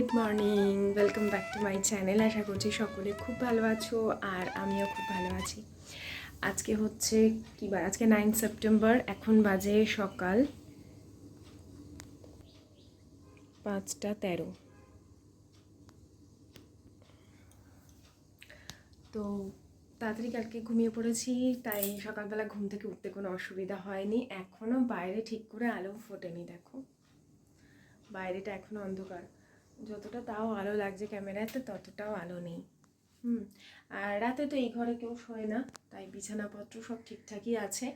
Good morning, welcome back to my channel. আশা করছি সকলে খুব ভালো আছো আর আমিও খুব ভালো আছি। আজকে হচ্ছে কী বার? আজকে নাইন সেপ্টেম্বর এখন বাজে সকাল পাঁচটা তেরো। তো তাড়াতাড়ি কালকে ঘুমিয়ে পড়েছি, তাই সকালবেলা ঘুম থেকে উঠতে কোনো অসুবিধা হয়নি। এখনও বাইরে ঠিক করে আলো ফোটেনি, দেখো। বাইরেটা এখনও অন্ধকার। যতটা তাও আলো লাগছে ক্যামেরাতে, ততটাও আলো নেই। হুম, আর রাতে তো এই ঘরে কেউ শোয় না, তাই বিছানাপত্র সব ঠিকঠাকই আছে।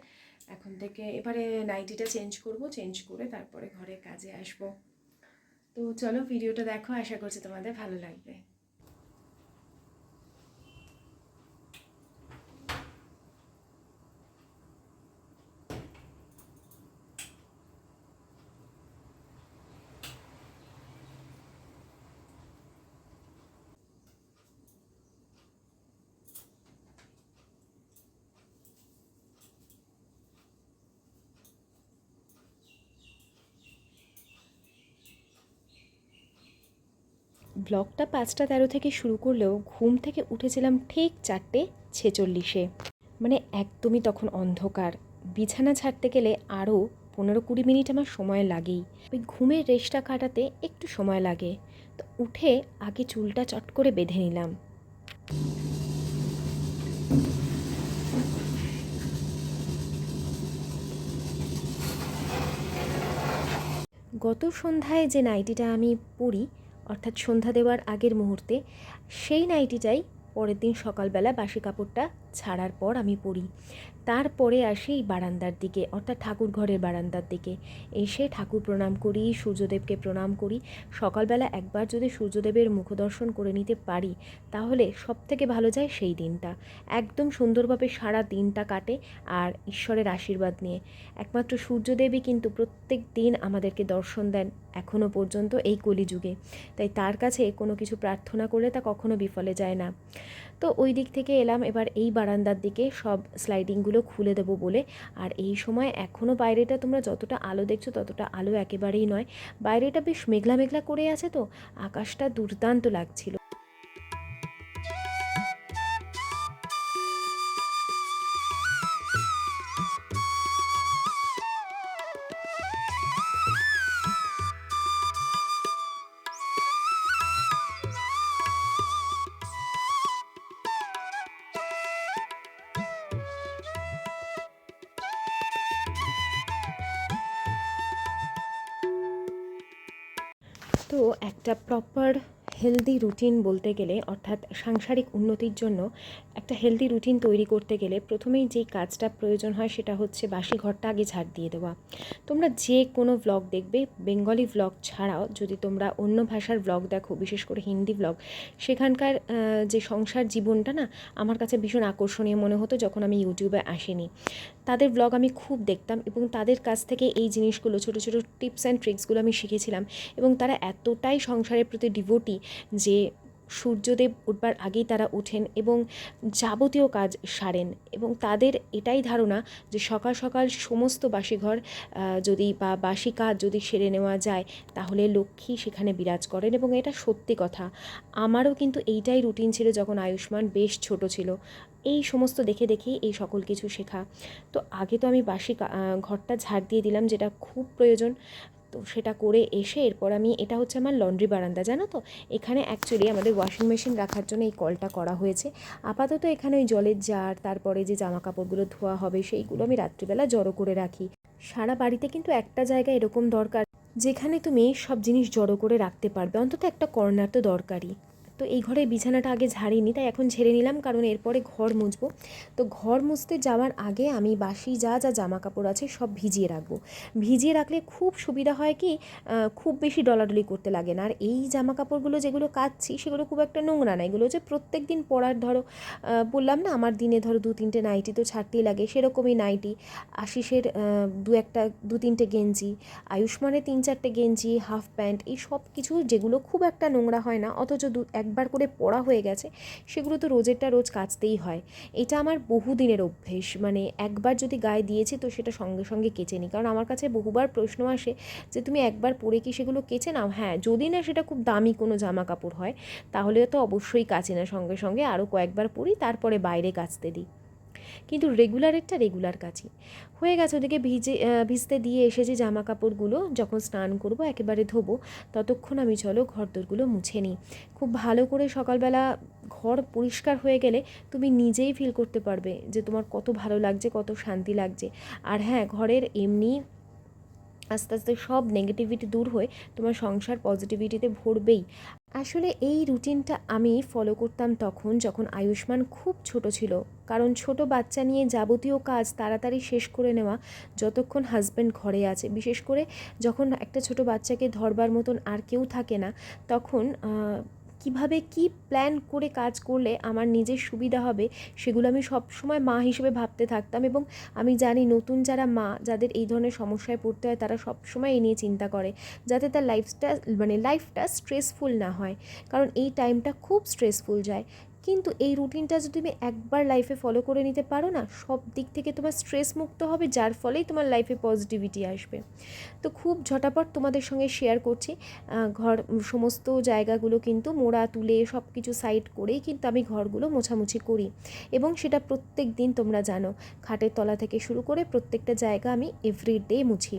এখন থেকে এবারে নাইটিটা চেঞ্জ করব চেঞ্জ করে তারপরে ঘরে কাজে আসব। তো চলো ভিডিওটা দেখো, আশা করছি তোমাদের ভালো লাগবে। ব্লগটা পাঁচটা তেরো থেকে শুরু করলেও ঘুম থেকে উঠেছিলাম ঠিক চারটে ছেচল্লিশে। মানে একদমই তখন অন্ধকার। বিছানা ছাড়তে গেলে আরও পনেরো কুড়ি মিনিট আমার সময় লাগেই। ওই ঘুমের রেশটা কাটাতে একটু সময় লাগে। তো উঠে আগে চুলটা চট করে বেঁধে নিলাম। গত সন্ধ্যায় যে নাইটিটা আমি পরি অর্থাৎ সন্ধ্যা দেওয়ার আগের মুহূর্তে সেই নাইটিটাই পরের দিন সকালবেলা বাসি কাপড়টা ছাড়ার পর আমি পড়ি। তারপরে আসি এই বারান্দার দিকে, অর্থাৎ ঠাকুর ঘরের বারান্দার দিকে। এসে ঠাকুর প্রণাম করি, সূর্যদেবকে প্রণাম করি। সকালবেলা একবার যদি সূর্যদেবের মুখদর্শন করে নিতে পারি, তাহলে সব থেকে ভালো যায় সেই দিনটা। একদম সুন্দরভাবে সারা দিনটা কাটে আর ঈশ্বরের আশীর্বাদ নিয়ে। একমাত্র সূর্যদেবই কিন্তু প্রত্যেক দিন আমাদেরকে দর্শন দেন এখনও পর্যন্ত এই কলিযুগে। তাই তার কাছে কোনো কিছু প্রার্থনা করলে তা কখনো বিফলে যায় না। তো ওই দিক থেকে এলাম, এবার এই বারান্দার দিকে সব স্লাইডিংগুলো খুলে দেব বলে। আর এই সময় এখনও বাইরেটা তোমরা যতটা আলো দেখছ ততটা আলো একেবারেই নয়। বাইরেটা বেশ মেঘলা মেঘলা করে আছে তো, আকাশটা দুর্দান্ত লাগছিল। তো একটা প্রপার হেলদি রুটিন বলতে গেলে, অর্থাৎ সাংসারিক উন্নতির জন্য একটা হেলদি রুটিন তৈরি করতে গেলে প্রথমেই যেই কাজটা প্রয়োজন হয় সেটা হচ্ছে বাসি ঘরটা আগে ঝাড় দিয়ে দেওয়া। তোমরা যে কোনো ভ্লগ দেখবে বেঙ্গলি ভ্লগ ছাড়াও যদি তোমরা অন্য ভাষার ভ্লগ দেখো, বিশেষ করে হিন্দি ভ্লগ সেখানকার যে সংসার জীবনটা না, আমার কাছে ভীষণ আকর্ষণীয় মনে হতো যখন আমি ইউটিউবে আসিনি। তাদের ব্লগ আমি খুব দেখতাম এবং তাদের কাছ থেকে এই জিনিসগুলো, ছোটো ছোটো টিপস অ্যান্ড ট্রিক্সগুলো আমি শিখেছিলাম এবং তারা এতটাই সংসারের প্রতি ডিভোটি যে সূর্যদেব উঠবার আগেই তারা ওঠেন এবং যাবতীয় কাজ সারেন এবং তাদের এটাই ধারণা যে সকাল সকাল সমস্ত বাসিঘর যদি বা বাসি কাজ যদি সেরে নেওয়া যায়, তাহলে লক্ষ্মী সেখানে বিরাজ করেন এবং এটা সত্যি কথা। আমারও কিন্তু এইটাই রুটিন ছিল যখন আয়ুষ্মান বেশ ছোট ছিল। এই সমস্ত দেখে দেখেই এই সকল কিছু শেখা। তো আগে তো আমি বাসি ঘরটা ঝাড় দিয়ে দিলাম যেটা খুব প্রয়োজন। তো সেটা করে এসে এরপর আমি, এটা হচ্ছে আমার লন্ড্রি বারান্দা, জানো তো? এখানে অ্যাকচুয়ালি আমাদের ওয়াশিং মেশিন রাখার জন্য এই কলটা করা হয়েছে। আপাতত এখানে ওই জলের জার তারপরে যে জামা কাপড়গুলো ধোয়া হবে সেইগুলো আমি রাত্রিবেলা জড়ো করে রাখি। সারা বাড়িতে কিন্তু একটা জায়গা এরকম দরকার, যেখানে তুমি সব জিনিস জড়ো করে রাখতে পারবে। অন্তত একটা কর্নার তো দরকারই। তো এই ঘরের বিছানাটা আগে ঝাড়িনি, তাই এখন ঝেড়ে নিলাম কারণ এরপরে ঘর মুছবো। তো ঘর মুছতে যাওয়ার আগে আমি বাসি যা যা জামা কাপড় আছে সব ভিজিয়ে রাখব। ভিজিয়ে রাখলে খুব সুবিধা হয় কি খুব বেশি ডলাডলি করতে লাগে না। আর এই জামা কাপড়গুলো যেগুলো কাচ্ছি, সেগুলো খুব একটা নোংরা না। এগুলো হচ্ছে প্রত্যেক দিন পরার, ধরো বললাম না, আমার দিনে ধরো দু তিনটে নাইটি তো ছাড়তেই লাগে, সেরকমই নাইটি। আশিসের দু একটা, দু তিনটে গেঞ্জি, আয়ুষ্মানের তিন চারটে গেঞ্জি, হাফ প্যান্ট, এই সব কিছু যেগুলো খুব একটা নোংরা হয় না, অথচ দু একবার করে পড়া হয়ে গেছে, সেগুলো তো রোজেরটা রোজ কাচতেই হয়। এটা আমার বহুদিনের অভ্যেস মানে একবার যদি গায়ে দিয়েছি তো সেটা সঙ্গে সঙ্গে কেচে নিই কারণ আমার কাছে বহুবার প্রশ্ন আসে যে, তুমি একবার পরে কি সেগুলো কেচে নাও? হ্যাঁ যদি না সেটা খুব দামি কোনো জামা কাপড় হয়, তাহলে তো অবশ্যই কাচে না। সঙ্গে সঙ্গে আরও কয়েকবার পরি, তারপরে বাইরে কাচতে দিই। কিন্তু রেগুলারেরটা রেগুলার কাচি হয়ে গেছে ওদিকে ভিজে ভিজতে দিয়ে এসেছি জামা কাপড়গুলো যখন স্নান করব, একেবারে ধোবো, ততক্ষণ আমি চলো ঘরদোরগুলো মুছে নিই। খুব ভালো করে সকালবেলা ঘর পরিষ্কার হয়ে গেলে তুমি নিজেই ফিল করতে পারবে যে তোমার কত ভালো লাগছে, কত শান্তি লাগছে। আর হ্যাঁ ঘরের এমনি আস্তে আস্তে সব নেগেটিভিটি দূর হয়ে তোমার সংসার পজিটিভিটিতে ভরবেই। আসলে এই রুটিনটা আমি ফলো করতাম তখন যখন আয়ুষ্মান খুব ছোট ছিল। কারণ ছোট বাচ্চা নিয়ে যাবতীয় কাজ তাড়াতাড়ি শেষ করে নেওয়া, যতক্ষণ হাজব্যান্ড ঘরে আছে। বিশেষ করে যখন একটা ছোট বাচ্চাকে ধরবার মতন আর কেউ থাকে না, তখন কীভাবে কি প্ল্যান করে কাজ করলে আমার নিজের সুবিধা হবে, সেগুলো আমি সব সময় মা হিসেবে ভাবতে থাকতাম এবং আমি জানি নতুন যারা মা, যাদের এই ধরনের সমস্যায় পড়তে হয়, তারা সব সময় এই নিয়ে চিন্তা করে যাতে তার লাইফটা মানে লাইফটা স্ট্রেসফুল না হয়। কারণ এই টাইমটা খুব স্ট্রেসফুল যায়। কিন্তু এই রুটিনটা যদি তুমি একবার লাইফে ফলো করে নিতে পারো না, সব দিক থেকে তোমার স্ট্রেস মুক্ত হবে, যার ফলেই তোমার লাইফে পজিটিভিটি আসবে। তো খুব ঝটাপট তোমাদের সঙ্গে শেয়ার করছি। ঘর সমস্ত জায়গাগুলো কিন্তু মোড়া, তুলে সব কিছু সাইড করেই কিন্তু আমি ঘরগুলো মোছামুছি করি। এবং সেটা প্রত্যেক দিন তোমরা জানো, খাটের তলা থেকে শুরু করে প্রত্যেকটা জায়গা আমি এভরিডে মুছি।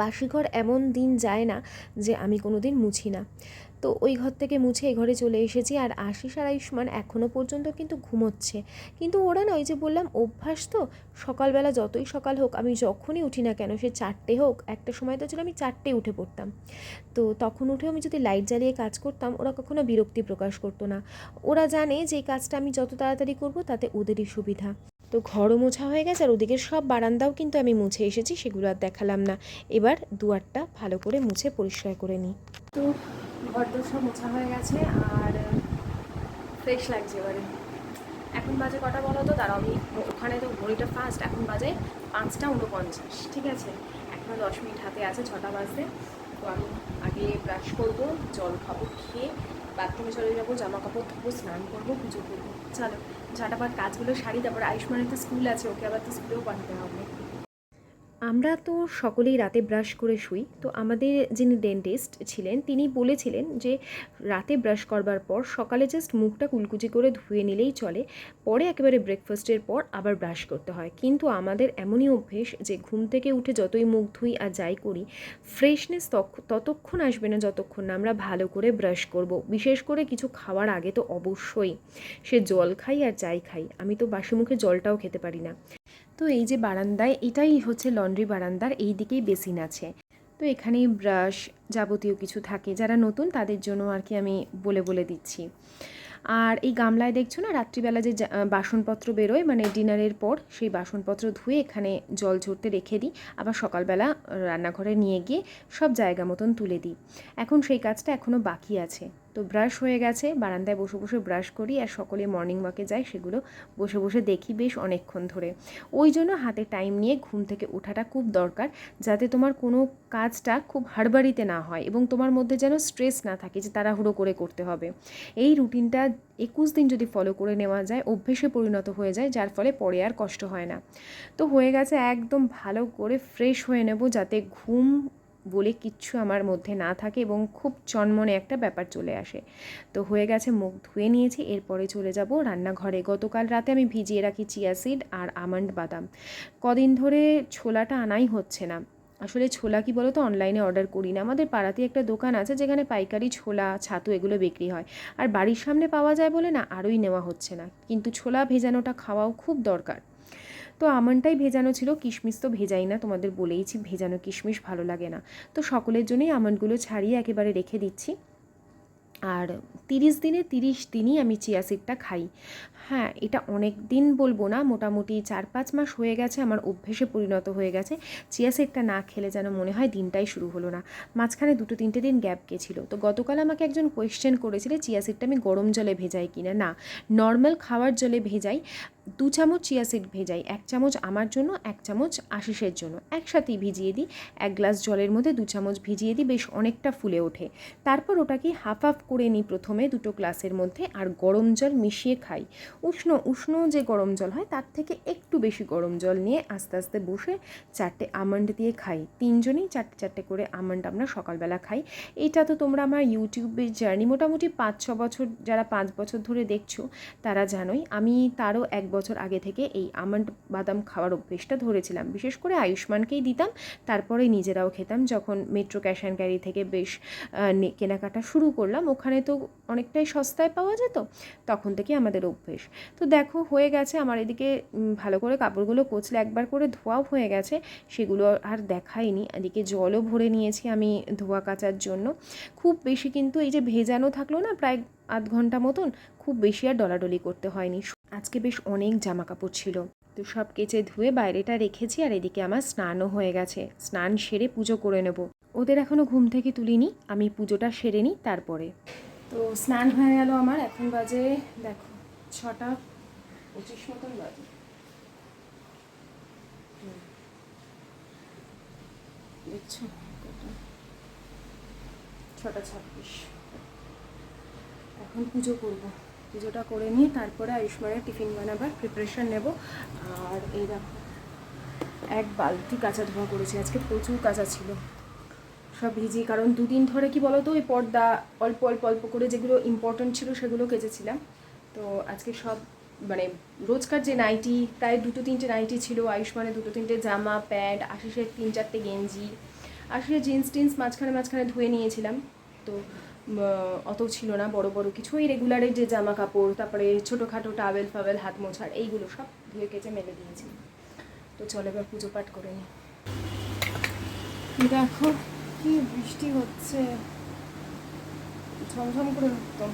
বাসিঘর এমন দিন যায় না যে আমি কোনো দিন মুছি না। তো ওই ঘর থেকে মুছে এই ঘরে চলে এসেছি। আর আশিস আর আয়ুষ্মান এখনও পর্যন্ত কিন্তু ঘুমোচ্ছে। কিন্তু ওরা না ওই যে বললাম, অভ্যাস তো, সকালবেলা যতই সকাল হোক, আমি যখনই উঠি না কেন, সে চারটে হোক, একটা সময় তো ছিল আমি চারটে উঠে পড়তাম। তো তখন উঠে আমি যদি লাইট জ্বালিয়ে কাজ করতাম, ওরা কখনো বিরক্তি প্রকাশ করতো না। ওরা জানে যে এই কাজটা আমি যত তাড়াতাড়ি করব, তাতে ওদেরই সুবিধা। তো ঘরও মোছা হয়ে গেছে, আর ওদিকের সব বারান্দাও কিন্তু আমি মুছে এসেছি, সেগুলো আর দেখালাম না। এবার দুয়ারটা ভালো করে মুছে পরিষ্কার করে নিই। তো ঘর দোর সব মোছা হয়ে গেছে আর ফ্রেশ লাগছে এবারে। এখন বাজে কটা বলো তো? দাঁড়াও, আমি ওখানে তো ঘড়িটা ফাস্ট এখন বাজে পাঁচটা উনপঞ্চাশ ঠিক আছে? এখনও দশ মিনিট হাতে আছে, ছটা বাজতে। তো আমি আগে ব্রাশ করব, জল খাব, খেয়ে বাথরুমে চলে যাব জামা কাপড় ধোবো, স্নান করব, পুজো করব। চলো, ঝটাপট কাজগুলো সারি, তারপর আয়ুষ্মানের তো স্কুল আছে, ওকে আবার তো স্কুলেও পাঠাতে হবে। আমরা তো সকলেই রাতে ব্রাশ করে শুই, তো আমাদের যিনি ডেন্টিস্ট ছিলেন, তিনি বলেছিলেন যে রাতে ব্রাশ করবার পর সকালে জাস্ট মুখটা কুলকুচি করে ধুয়ে নিলেই চলে, পরে একেবারে ব্রেকফাস্টের পর আবার ব্রাশ করতে হয়। কিন্তু আমাদের এমনই অভ্যেস যে ঘুম থেকে উঠে যতই মুখ ধুই আর যাই করি ফ্রেশনেস ততক্ষণ আসবে না যতক্ষণ না আমরা ভালো করে ব্রাশ করব। বিশেষ করে কিছু খাওয়ার আগে তো অবশ্যই সে জল খাই আর যাই খাই। আমি তো বাসি মুখে জলটাও খেতে পারি না। তো এই যে বারান্দায়, এটাই হচ্ছে লন্ড্রি বারান্দার এই দিকেই বেসিন আছে। তো এখানেই ব্রাশ যাবতীয় কিছু থাকে, যারা নতুন তাদের জন্য আর কি আমি বলে বলে দিচ্ছি। আর এই গামলায় দেখছ না, রাত্রিবেলা যে বাসনপত্র বেরোয় মানে ডিনারের পর সেই বাসনপত্র ধুয়ে এখানে জল ঝরতে রেখে দিই, আবার সকালবেলা রান্নাঘরে নিয়ে গিয়ে সব জায়গা মতন তুলে দিই। এখন সেই কাজটা এখনও বাকি আছে। তো ব্রাশ হয়ে গেছে। বারান্দায় বসে বসে ব্রাশ করি আর সকলে মর্নিং ওয়াকে যায়, সেগুলো বসে বসে দেখি বেশ অনেকক্ষণ ধরে। ওই জন্য হাতে টাইম নিয়ে ঘুম থেকে ওঠাটা খুব দরকার, যাতে তোমার কোনো কাজটা খুব হাড়বাড়িতে না হয় এবং তোমার মধ্যে যেন স্ট্রেস না থাকে যে তাড়াহুড়ো করে করতে হবে। এই রুটিনটা একুশ দিন যদি ফলো করে নেওয়া যায়, অভ্যেসে পরিণত হয়ে যায়, যার ফলে পরে আর কষ্ট হয় না। তো হয়ে গেছে একদম ভালো করে ফ্রেশ হয়ে নেব, যাতে ঘুম বলে কিচ্ছু আমার মধ্যে না থাকে এবং খুব চনমনে একটা ব্যাপার চলে আসে। তো হয়ে গেছে মুখ ধুয়ে নিয়েছি, এরপরে চলে যাব রান্নাঘরে। গতকাল রাতে আমি ভিজিয়ে রাখি চিয়া সিড আর আমন্ড বাদাম। কদিন ধরে ছোলাটা আনাই হচ্ছে না। আসলে ছোলা কি বলো তো অনলাইনে অর্ডার করি না। আমাদের পাড়াতে একটা দোকান আছে যেখানে পাইকারি ছোলা, ছাতু এগুলো বিক্রি হয়। আর বাড়ির সামনে পাওয়া যায় বলে না, আরোই নেওয়া হচ্ছে না। কিন্তু ছোলা ভেজানোটা খাওয়াও খুব দরকার। তো আমনটাই ভেজানো ছিল, কিশমিশ তো ভেজাই না, তোমাদের বলেইছি ভেজানো কিশমিশ ভালো লাগে না। তো সকলের জন্যই আমন্ডগুলো ছাড়িয়ে একেবারে রেখে দিচ্ছি। আর তিরিশ দিনে তিরিশ দিনই আমি চিয়া সিডটা খাই। হ্যাঁ এটা অনেক দিন বলব না, মোটামুটি চার পাঁচ মাস হয়ে গেছে, আমার অভ্যেসে পরিণত হয়ে গেছে। চিয়া সিডটা না খেলে যেন মনে হয় দিনটাই শুরু হলো না। মাঝখানে দুটো তিনটে দিন গ্যাপ গেছিল। তো গতকাল আমাকে একজন কোয়েশ্চেন করেছিল, চিয়া সিডটা আমি গরম জলে ভেজাই কিনা? না নর্মাল খাওয়ার জলে ভেজাই। দু চামচ চিয়া সিড ভেজাই, এক চামচ আমার জন্য, এক চামচ আশিসের জন্য। একসাথেই ভিজিয়ে দিই, এক গ্লাস জলের মধ্যে দু চামচ ভিজিয়ে দিই, বেশ অনেকটা ফুলে ওঠে। তারপর ওটাকে হাফ হাফ করে নিই প্রথমে দুটো গ্লাসের মধ্যে আর গরম জল মিশিয়ে খাই। উষ্ণ উষ্ণ যে গরম জল হয়, তার থেকে একটু বেশি গরম জল নিয়ে আস্তে আস্তে বসে চারটে আমন্ড দিয়ে খাই। তিনজনেই চারটে চারটে করে আমন্ড আমরা সকালবেলা খাই। এটা তো তোমরা আমার ইউটিউবে জার্নি মোটামুটি পাঁচ ছ বছর, যারা পাঁচ বছর ধরে দেখছ, তারা জানোই। আমি তারও এক বছর আগে থেকে এই আমন্ড বাদাম খাওয়ার অভ্যেসটা ধরেছিলাম। বিশেষ করে আয়ুষ্মানকেই দিতাম, তারপরে নিজেরাও খেতাম। যখন মেট্রো ক্যাশ অ্যান্ড ক্যারি থেকে বেশ কেনাকাটা শুরু করলাম, ওখানে তো অনেকটাই সস্তায় পাওয়া যেত, তখন থেকে আমাদের অভ্যেস। তো দেখো, হয়ে গেছে আমার এদিকে ভালো করে কাপড়গুলো কোচলে একবার করে ধোয়াও হয়ে গেছে, সেগুলো আর দেখাইনি। এদিকে জলও ভরে নিয়েছি আমি ধোয়া কাচার জন্য। খুব বেশি কিন্তু এই যে ভেজানো থাকল না প্রায় আধ ঘণ্টা মতন, খুব বেশি আর ডলাডলি করতে হয়নি। আজকে বেশ অনেক জামা কাপড় ছিল। তো সব কেচে ধুয়ে বাইরেটা রেখেছি আর এদিকে আমার স্নানও হয়ে গেছে। স্নান সেরে পুজো করে নেব। ওদের এখনও ঘুম থেকে তুলিনি। আমি পুজোটা সেরে নিই তারপরে। তো স্নান হয়ে গেল আমার। এখন বাজে, দেখো, ছটা পঁচিশ মতন বাজে। ছটা ছাব্বিশ। এখন পুজো করব। পুজোটা করে নিয়ে তারপরে আয়ুষ্মানের টিফিন বানাবার প্রিপারেশন নেব। আর এই দেখো, এক বালতি কাঁচা ধোয়া করেছি। আজকে প্রচুর কাঁচা ছিল। সব ভিজি, কারণ দুদিন ধরে কি বলো তো ওই পর্দা অল্প অল্প অল্প করে যেগুলো ইম্পর্ট্যান্ট ছিল সেগুলো কেচেছিলাম। তো আজকে সব মানে রোজকার যে নাইটি প্রায় দুটো তিনটে নাইটি ছিল। আয়ুষ্মানের দুটো তিনটে জামা, প্যান্ট, আশিসের তিন চারটে গেঞ্জি, আশিসের জিন্স টিন্স মাঝখানে মাঝখানে ধুয়ে নিয়েছিলাম। তো অত ছিল না বড় বড় কিছু ওই রেগুলারের যে জামা কাপড় তারপরে ছোটোখাটো টাওয়েল ফাওয়েল হাত মোছার এইগুলো সব ধুয়ে কেচে মেলে দিয়েছি। তো চলে এবার পুজো পাঠ করে নিই। দেখো কি বৃষ্টি হচ্ছে। ঝমঝম করে একদম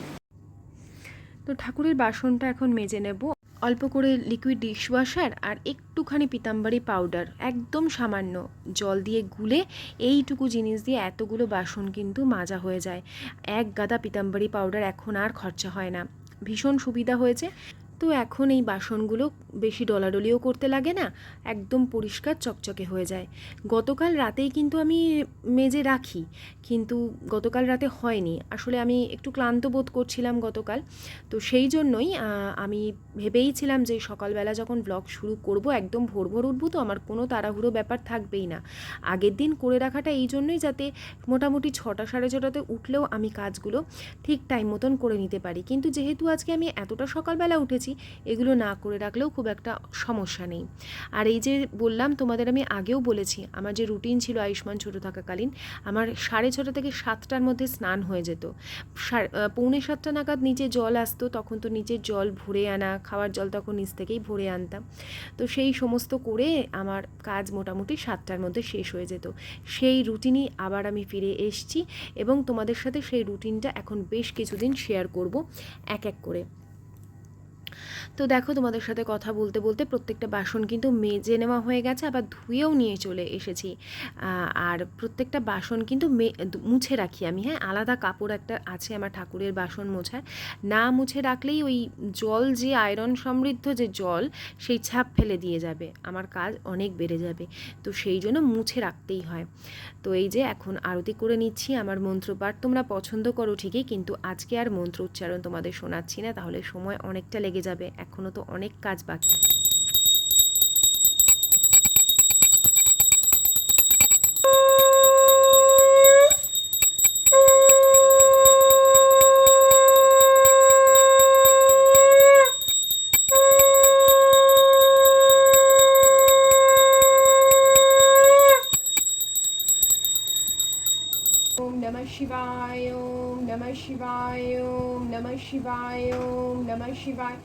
তো ঠাকুরের বাসনটা এখন মেজে নেব। অল্প করে লিকুইড ডিশওয়াশার আর একটুখানি পিতাম্বারি পাউডার একদম সামান্য জল দিয়ে গুলে এইটুকু জিনিস দিয়ে এতগুলো বাসন কিন্তু মাজা হয়ে যায়। এক গাদা পিতাম্বারি পাউডার এখন আর খরচা হয় না। ভীষণ সুবিধা হয়েছে। তো এখন এই বাসনগুলো বেশি ডলাডলিও করতে লাগে না, একদম পরিষ্কার চকচকে হয়ে যায়। গতকাল রাতেই কিন্তু আমি মেজে রাখি, কিন্তু গতকাল রাতে হয়নি। আসলে আমি একটু ক্লান্ত বোধ করছিলাম গতকাল। তো সেই জন্যই আমি ভেবেইছিলাম যে সকালবেলা যখন ব্লগ শুরু করব, একদম ভোর ভোর উঠবো তো আমার কোনো তাড়াহুড়ো ব্যাপার থাকবেই না। আগের দিন করে রাখাটা এই জন্যই যাতে মোটামুটি ছটা সাড়ে ছটাতে উঠলেও আমি কাজগুলো ঠিক টাইম মতন করে নিতে পারি। কিন্তু যেহেতু আজকে আমি এতটা সকালবেলা উঠেছি এগুলো না করে রাখলেও খুব একটা সমস্যা নেই। আর এই যে বললাম, তোমাদের আমি আগেও বলেছি, আমার যে রুটিন ছিল আয়ুষ্মান ছোটো থাকাকালীন, আমার সাড়ে ছটা থেকে সাতটার মধ্যে স্নান হয়ে যেত। পৌনে সাতটা নাগাদ নিচে জল আসতো, তখন তো নিচের জল ভরে আনা, খাওয়ার জল তখন নিচ থেকেই ভরে আনতাম। তো সেই সমস্ত করে আমার কাজ মোটামুটি সাতটার মধ্যে শেষ হয়ে যেত। সেই রুটিনই আবার আমি ফিরে এসেছি এবং তোমাদের সাথে সেই রুটিনটা এখন বেশ কিছুদিন শেয়ার করব, এক এক করে। তো দেখো তোমাদের সাথে কথা বলতে বলতে প্রত্যেকটা বাসন কিন্তু মেজে নেওয়া হয়ে গেছে, আবার ধুয়েও নিয়ে চলে এসেছি। আর প্রত্যেকটা বাসন কিন্তু মুছে রাখি আমি হ্যাঁ? আলাদা কাপড় একটা আছে আমার ঠাকুরের বাসন মোছার। না মুছে রাখলেই ওই জল যে আয়রন সমৃদ্ধ যে জল, সেই ছাপ ফেলে দিয়ে যাবে। আমার কাজ অনেক বেড়ে যাবে। তো সেই জন্য মুছে রাখতেই হয়। তো এই যে এখন আরতি করে নিচ্ছি আমার মন্ত্রপাঠ, তোমরা পছন্দ করো ঠিকই, কিন্তু আজকে আর মন্ত্র উচ্চারণ তোমাদের শোনাচ্ছি না, তাহলে সময় অনেকটা লেগে যাবে। এখনও তো অনেক কাজ বাকি ओम नमः शिवाय ओम नमः शिवाय ओम नमः शिवाय ओम नमः शिवाय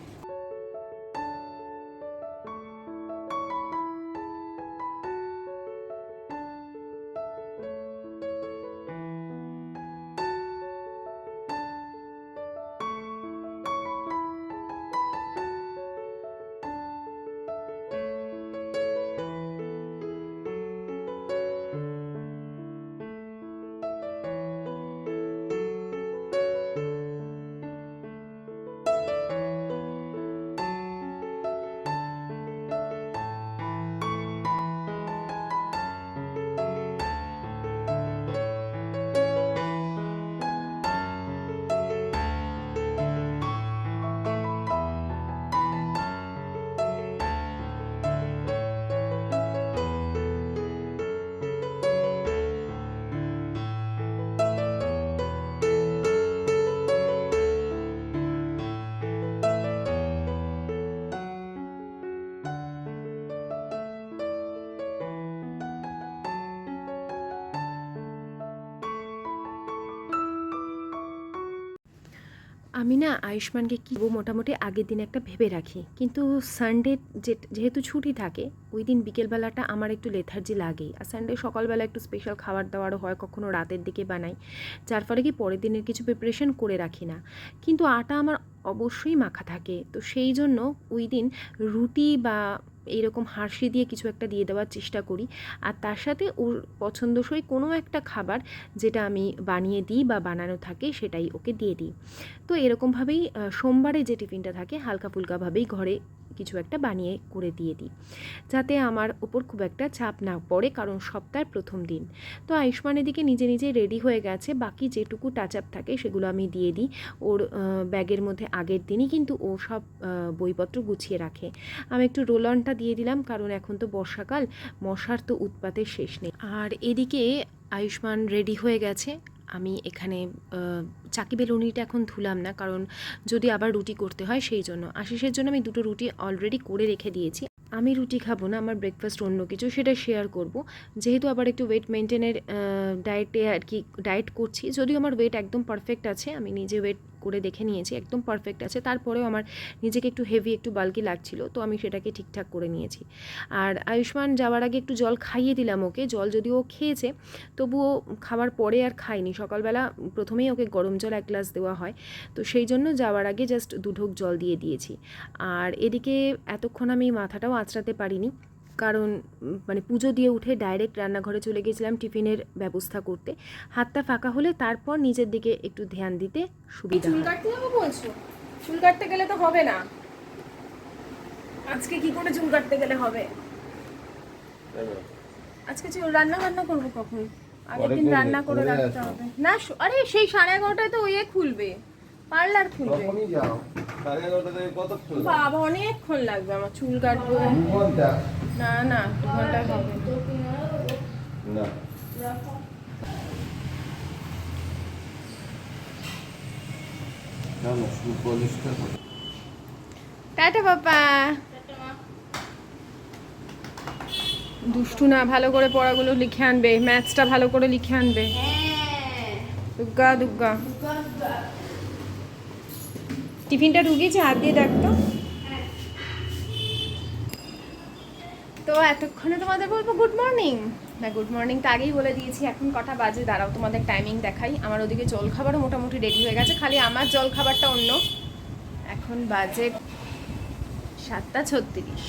আমি না আয়ুষ্মানকে কি মোটামুটি আগের দিন একটা ভেবে রাখি। কিন্তু সানডে যেহেতু ছুটি থাকে ওই দিন বিকেলবেলাটা আমার একটু লেথার্জি লাগেই। আর সানডে সকালবেলা একটু স্পেশাল খাবার দাবারও হয়, কখনো রাতের দিকে বানাই। যার ফলে কি পরের দিনের কিছু প্রিপারেশন করে রাখি না। কিন্তু আটা আমার অবশ্যই মাখা থাকে। তো সেই জন্য ওই দিন রুটি বা এইরকম হাসি দিয়ে কিছু একটা দিয়ে দেওয়ার চেষ্টা করি। আর তার সাথে ওর পছন্দসই কোনো একটা খাবার যেটা আমি বানিয়ে দিই বা বানানো থাকে সেটাই ওকে দিয়ে দিই। তো এরকমভাবেই সোমবারে যে টিফিনটা থাকে হালকা ফুলকাভাবেই ঘরে কিছু একটা বানিয়ে করে দিয়ে দিই, যাতে আমার ওপর খুব একটা চাপ না পড়ে, কারণ সপ্তাহের প্রথম দিন। তো আয়ুষ্মান এদিকে নিজে নিজে রেডি হয়ে গেছে, বাকি যেটুকু টাচ আপ থাকে সেগুলো আমি দিয়ে দিই। ওর ব্যাগের মধ্যে আগের দিনই কিন্তু ও সব বইপত্র গুছিয়ে রাখে। আমি একটু রোল অনটা দিয়ে দিলাম, কারণ এখন তো বর্ষাকাল, মশার তো উৎপাতের শেষ নেই। আর এদিকে আয়ুষ্মান রেডি হয়ে গেছে আমি এখানে চাকি বেলুনিটা এখন ধুলাম না, কারণ যদি আবার রুটি করতে হয় সেই জন্য। আশিসের জন্য আমি দুটো রুটি অলরেডি করে রেখে দিয়েছি। আমি রুটি খাব না, আমার ব্রেকফাস্ট অন্য কিছু, সেটা শেয়ার করব। যেহেতু আবার একটু ওয়েট মেনটেনের ডায়েটে আর কি ডায়েট করছি, যদিও আমার ওয়েট একদম পারফেক্ট আছে, আমি নিজে ওয়েট করে দেখে নিয়েছি, একদম পারফেক্ট আছে। তারপরেও আমার নিজেকে একটু হেভি একটু বালকি লাগছিল, তো আমি সেটাকে ঠিকঠাক করে নিয়েছি। আর আয়ুষ্মান যাওয়ার আগে একটু জল খাইয়ে দিলাম ওকে, জল যদিও খেয়েছে, তবুও খাওয়ার পরে আর খায়নি সকালবেলা প্রথমেই ওকে গরম জল এক গ্লাস দেওয়া হয়, তো সেই জন্য যাওয়ার আগে জাস্ট দুঢোক জল দিয়ে দিয়েছি। আর এদিকে এতক্ষণ আমি মাথাটাও আঁচড়াতে পারিনি কারণ মানে পুজো দিয়ে উঠে ডাইরেক্ট রান্নাঘরে চলে গেছিলাম টিফিনের ব্যবস্থা করতে। হাতটা ফাঁকা হলে তারপর নিজের দিকে একটু ধ্যান দিতে সুবিধা চুল কাটতে যাব বলছো? চুল কাটতে গেলে তো হবে না। আজকে কি করে চুল কাটতে গেলে হবে? আজকে চুল রান্না বান্না করব কখন? আগের দিন রান্না করে রাখতে হবে। না আরে সেই সাড়ে এগারোটায় তো ইয়ে খুলবে। পার্লার খুলবে। তখনই যাও। সাড়ে এগারোটা থেকে কতক্ষণ? বাবা অনেকক্ষণ লাগবে আমার চুল কাটবো না না দু ঘন্টায় হবে। না। টাটা বাবা দুষ্টু না ভালো করে পড়াগুলো লিখে আনবে। ম্যাথসটা ভালো করে লিখে আনবে। দুগ্গা দুর্গা টিফিনটা ঢুকিয়েছে, হাত দিয়ে দেখ তো। তো এতক্ষণে তোমাদের বলব গুড মর্নিং না গুড মর্নিং তো আগেই বলে দিয়েছি, এখন কটা বাজে, দাঁড়াও তোমাদের টাইমিং দেখাই। আমার ওদিকে জল খাবারও মোটামুটি রেডি হয়ে গেছে, খালি আমার জল খাবারটা অন্য। এখন বাজে সাতটা ছত্রিশ।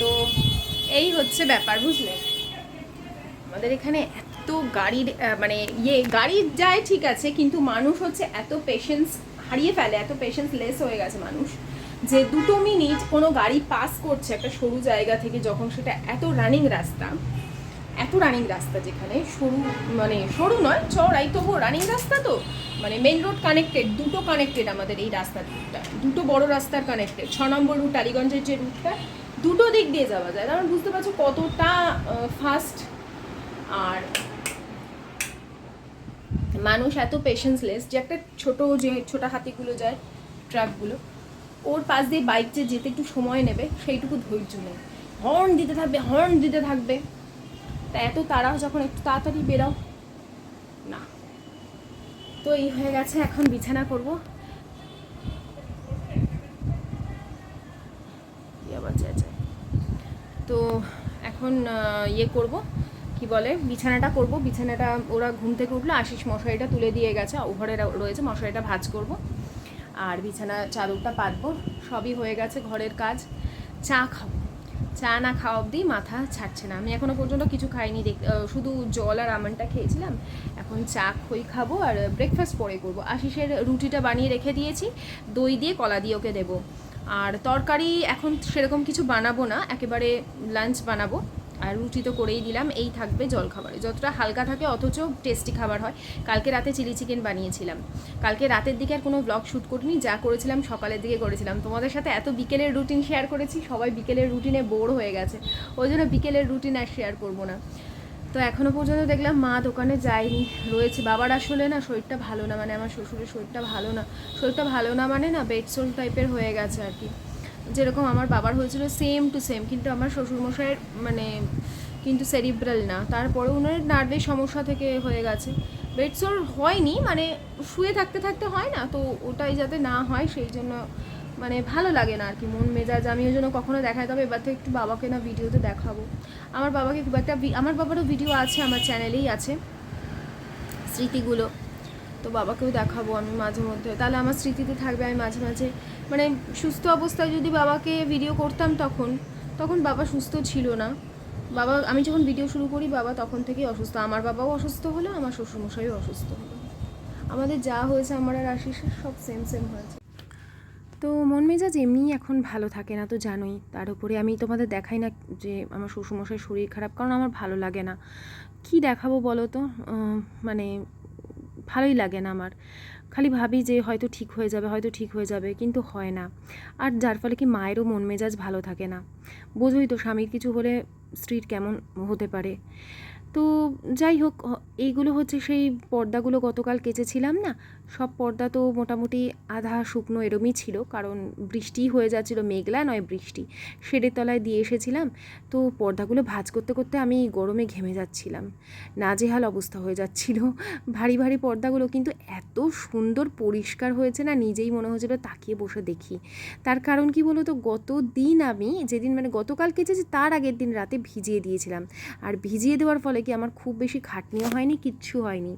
তো এই হচ্ছে ব্যাপার, বুঝলে? আমাদের এখানে এত গাড়ির মানে ইয়ে গাড়ি যায় ঠিক আছে, কিন্তু মানুষ হচ্ছে এত পেশেন্স হারিয়ে ফেলে, এত পেশেন্স লেস হয়ে গেছে মানুষ, যে দুটো মিনিট কোনো গাড়ি পাস করছে একটা সরু জায়গা থেকে যখন সেটা এত রানিং রাস্তা, এত রানিং রাস্তা যেখানে সরু মানে সরু নয় চড়াই তবুও রানিং রাস্তা তো মানে মেন রোড কানেক্টেড দুটো কানেক্টেড আমাদের এই রাস্তা দুটা দুটো বড় রাস্তার কানেক্টেড ছ নম্বর রুট টালিগঞ্জের যে রুটটা দুটো দিক দিয়ে যাওয়া যায় তার বুঝতে পারছ কতটা ফাস্ট আর মানুষ এত পেশেন্সলেস যে একটা ছোটো যে ছোট হাতিগুলো যায় ট্রাকগুলো ওর পাশ দিয়ে বাইক যে যেতে একটু সময় নেবে, সেইটুকু ধৈর্য নেই। হর্ন দিতে থাকবে হর্ন দিতে থাকবে। তা এত তারা যখন একটু তাড়াতাড়ি বেরাও, না। তো এই হয়ে গেছে, এখন বিছানা করব। তো এখন ইয়ে করব। বলে, বিছানাটা করব। বিছানাটা, ওরা ঘুম থেকে উঠল, আশিস মশারিটা তুলে দিয়ে গেছে। ওভারে রয়েছে, মশারিটা ভাজ করব। আর বিছানা চাদরটা পাতবো। সবই হয়ে গেছে ঘরের কাজ। চা খাব। চা না খাওয়া অবধি মাথা ছাড়ছে না। আমি এখনও পর্যন্ত কিছু খাইনি। দেখ শুধু জল আর আমনটা খেয়েছিলাম। এখন চা খই খাব আর ব্রেকফাস্ট পরে করব। আশিসের রুটিটা বানিয়ে রেখে দিয়েছি। দই দিয়ে কলা দিয়ে ওকে দেবো। আর তরকারি এখন সেরকম কিছু বানাবো না। একেবারে লাঞ্চ বানাবো। আর রুটি তো করেই দিলাম, এই থাকবে জলখাবারে। যতটা হালকা থাকে অথচ টেস্টি খাবার হয়। কালকে রাতে চিলি চিকেন বানিয়েছিলাম। কালকে রাতের দিকে আর কোনো ব্লগ শ্যুট করিনি, যা করেছিলাম সকালের দিকে করেছিলাম। তোমাদের সাথে এত বিকেলের রুটিন শেয়ার করেছি, সবাই বিকেলের রুটিনে বোর হয়ে গেছে। ওই জন্য বিকেলের রুটিন আর শেয়ার করব না। তো এখনও পর্যন্ত দেখলাম মা দোকানে যায়নি। রয়েছে, বাবার আসলে না শরীরটা ভালো না মানে আমার শ্বশুরের শরীরটা ভালো না। শরীরটা ভালো না মানে না বেডসোল টাইপের হয়ে গেছে আর কি। যেরকম আমার বাবার হয়েছিল সেম টু সেম কিন্তু আমার শ্বশুরমশাইয়ের মানে কিন্তু সেরিব্রাল না। তারপরে ওনার নার্ভের সমস্যা থেকে হয়ে গেছে। বেডসোর হয়নি মানে শুয়ে থাকতে থাকতে হয় না, তো ওটাই যাতে না হয়, সেই জন্য মানে ভালো লাগে না আর কি, মন মেজাজ। আমি ওই জন্য কখনো দেখাই, তবে এবার থেকে একটু বাবাকে না ভিডিওতে দেখাবো। আমার বাবাকে খুব একটা আমার বাবারও ভিডিও আছে, আমার চ্যানেলেই আছে স্মৃতিগুলো। তো বাবাকেও দেখাবো আমি মাঝে মধ্যে। তাহলে আমার স্মৃতিতে থাকবে, আমি মাঝে মাঝে মানে সুস্থ অবস্থায় যদি বাবাকে ভিডিও করতাম তখন তখন বাবা সুস্থ ছিল না। বাবা, আমি যখন ভিডিও শুরু করি, বাবা তখন থেকেই অসুস্থ। আমার বাবাও অসুস্থ হলো আমার শ্বশুরমশাইও অসুস্থ হলো। আমাদের যা হয়েছে, আমার আর আশিসের সব সেম সেম হয়েছে। তো মন মেজাজ এমনিই এখন ভালো থাকে না, তো জানোই। তার উপরে আমি তোমাদের দেখাই না যে আমার শ্বশুরমশাই শরীর খারাপ, কারণ আমার ভালো লাগে না। কি দেখাবো বলো তো? মানে ভালোই লাগে না আমার। খালি ভাবি যে হয়তো ঠিক হয়ে যাবে, হয়তো ঠিক হয়ে যাবে, কিন্তু হয় না। আর যার ফলে কি মায়েরও মন মেজাজ ভালো থাকে না। বোঝোই তো স্বামীর কিছু হলে স্ত্রীর কেমন হতে পারে। তো যাই হোক এইগুলো হচ্ছে সেই পর্দাগুলো গতকাল কেচেছিলাম না সব পর্দা তো মোটামুটি আধা শুকনো এরমই ছিল, কারণ বৃষ্টি হয়ে যাচ্ছিল মেঘলা নয় বৃষ্টি। শেডের তলায় দিয়ে এসেছিলাম, তো পর্দাগুলো ভাঁজ করতে করতে আমি গরমে ঘেমে যাচ্ছিলাম। নাজেহাল অবস্থা হয়ে যাচ্ছিল। ভারী ভারী পর্দাগুলো কিন্তু এত সুন্দর পরিষ্কার হয়েছে না, নিজেই মনে হচ্ছিল তাকিয়ে বসে দেখি। তার কারণ কি বলো তো গত দিন আমি, যেদিন মানে গতকাল কেচেছি তার আগের দিন রাতে ভিজিয়ে দিয়েছিলাম। আর ভিজিয়ে দেওয়ার ফলে কি আমার খুব বেশি খাটনিও হয়নি, কিচ্ছু হয়নি।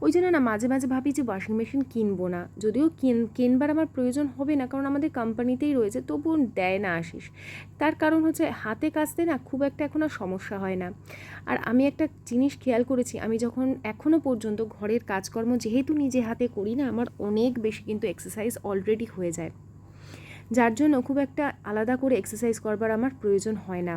ওই জন্য না মাঝে মাঝে ভাবি যে ওয়াশিং মেশিন কিনবো না। যদিও কিন, কিনবার আমার প্রয়োজন হবে না, কারণ আমাদের কোম্পানিতেই রয়েছে, তবুও দেয় না আসিস তার কারণ হচ্ছে হাতে কাচতে না খুব একটা এখন আর সমস্যা হয় না। আর আমি একটা জিনিস খেয়াল করেছি, আমি যখন এখনও পর্যন্ত ঘরের কাজকর্ম যেহেতু নিজে হাতে করি না, আমার অনেক বেশি কিন্তু এক্সারসাইজ অলরেডি হয়ে যায়। যার জন্য খুব একটা আলাদা করে এক্সারসাইজ করবার আমার প্রয়োজন হয় না।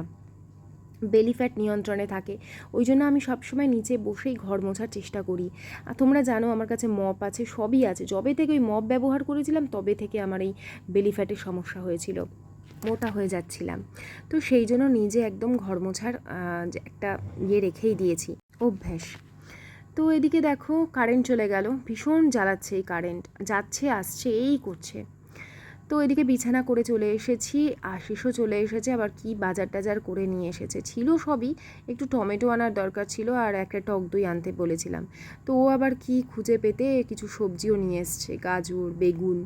বেলি ফ্যাট নিয়ন্ত্রণে থাকে। ওই জন্য আমি সবসময় নিচে বসেই ঘর মোছার চেষ্টা করি। আর তোমরা জানো আমার কাছে মপ আছে, সবই আছে। যবে থেকে ওই মপ ব্যবহার করেছিলাম, তবে থেকে আমার এই বেলি ফ্যাটের সমস্যা হয়েছিল। মোটা হয়ে যাচ্ছিলাম। তো সেই জন্য নিজে একদম ঘর মোছার একটা ইয়ে রেখেই দিয়েছি। অভ্যাস। তো এদিকে দেখো কারেন্ট চলে গেল। ভীষণ জ্বালাচ্ছে এই কারেন্ট যাচ্ছে, আসছে, এই করছে। তো এদিকে বিছানা করে চলে এসেছি, আশিসও চলে এসেছে, আবার কি বাজার টাজার করে নিয়ে এসেছে। ছিল সবই, একটু টমেটো আনার দরকার ছিল আর একটা টক দই আনতে বলেছিলাম। তো ও আবার কি খুঁজে পেতে কিছু সবজিও নিয়ে এসছে, গাজর, বেগুন,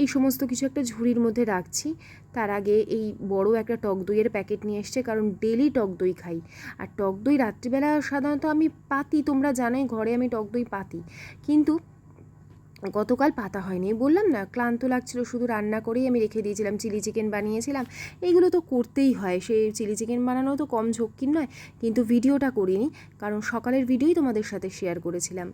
এই সমস্ত কিছু একটা ঝুড়ির মধ্যে রাখছি। তার আগে এই বড় একটা টক দইয়ের প্যাকেট নিয়ে এসছে, কারণ ডেলি টক দই খাই। আর টক দই রাত্রিবেলা সাধারণত আমি পাতি, তোমরা জানোই, ঘরে আমি টক দই পাতি। কিন্তু গতকাল পাতা হয়নি। বললাম না, ক্লান্ত লাগছিল, শুধু রান্না করেই আমি রেখে দিয়েছিলাম, চিলি চিকেন বানিয়েছিলাম। এইগুলো তো করতেই হয়, সেই চিলি চিকেন বানানো তো কম ঝক্কির নয়, কিন্তু ভিডিওটা করিনি, কারণ সকালের ভিডিওই তোমাদের সাথে শেয়ার করেছিলাম।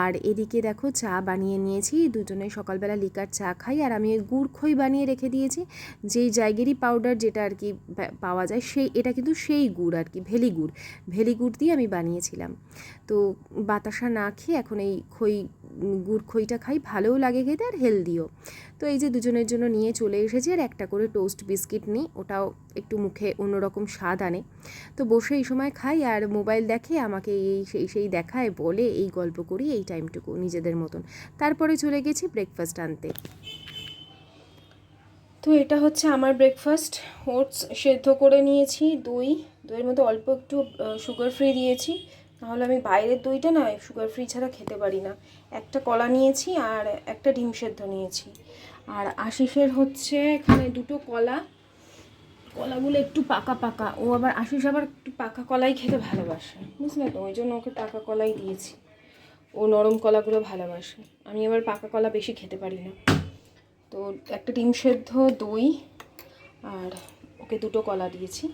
আর এদিকে দেখো, চা বানিয়ে নিয়েছি দুজনে সকালবেলা লিকার চা খাই, আর আমি ওই গুড় খই বানিয়ে রেখে দিয়েছি, যেই জায়গেরই পাউডার যেটা আর কি পাওয়া যায়, সেই, এটা কিন্তু সেই গুড় আর কি, ভেলি গুড়। ভেলি গুড় দিয়ে আমি বানিয়েছিলাম। তো বাতাসা না খেয়ে এখন এই খই গুড় খইটা খাই, ভালোও লাগে খেতে আর হেলদিও। তো এই যে দুজনের জন্য নিয়ে চলে এসেছি আর একটা করে টোস্ট বিস্কিট নিই, ওটাও একটু মুখে অন্যরকম স্বাদ আনে। তো বসে এই সময় খাই আর মোবাইল দেখে আমাকে এই সেই সেই দেখায়, বলে এই গল্প করি, এই টাইমটুকু নিজেদের মতন। তারপরে চলে গেছি ব্রেকফাস্ট আনতে। তো এটা হচ্ছে আমার ব্রেকফাস্ট। ওটস সেদ্ধ করে নিয়েছি, দই। দইয়ের মধ্যে অল্প একটু সুগার ফ্রি দিয়েছি। নাহলে আমি বাইরের দইটা না সুগার ফ্রি ছাড়া খেতে পারি না। একটা কলা নিয়েছি আর একটা ডিম সেদ্ধ নিয়েছি। আর আশিসের হচ্ছে এখানে দুটো কলা। কলাগুলো একটু পাকা পাকা। ও আবার আশিস আবার একটু পাকা কলাই খেতে ভালোবাসে। বুঝলে তো? ওই জন্য ওকে পাকা কলাই দিয়েছি। ও নরম কলাগুলো ভালোবাসে। আমি আবার পাকা কলা বেশি খেতে পারি না। তো একটা ডিম সেদ্ধ দই আর ওকে দুটো কলা দিয়েছি।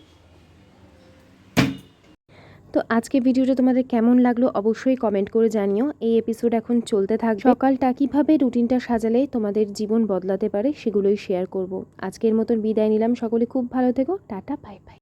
তো আজকে ভিডিওটা তোমাদের কেমন লাগল অবশ্যই কমেন্ট করে জানিও। এই এপিসোড এখন চলতে থাকবে। সকালটা কীভাবে রুটিনটা সাজালে তোমাদের জীবন বদলাতে পারে সেগুলোই শেয়ার করব। আজকের মতন বিদায় নিলাম। সকলে খুব ভালো থেকো। Tata bye bye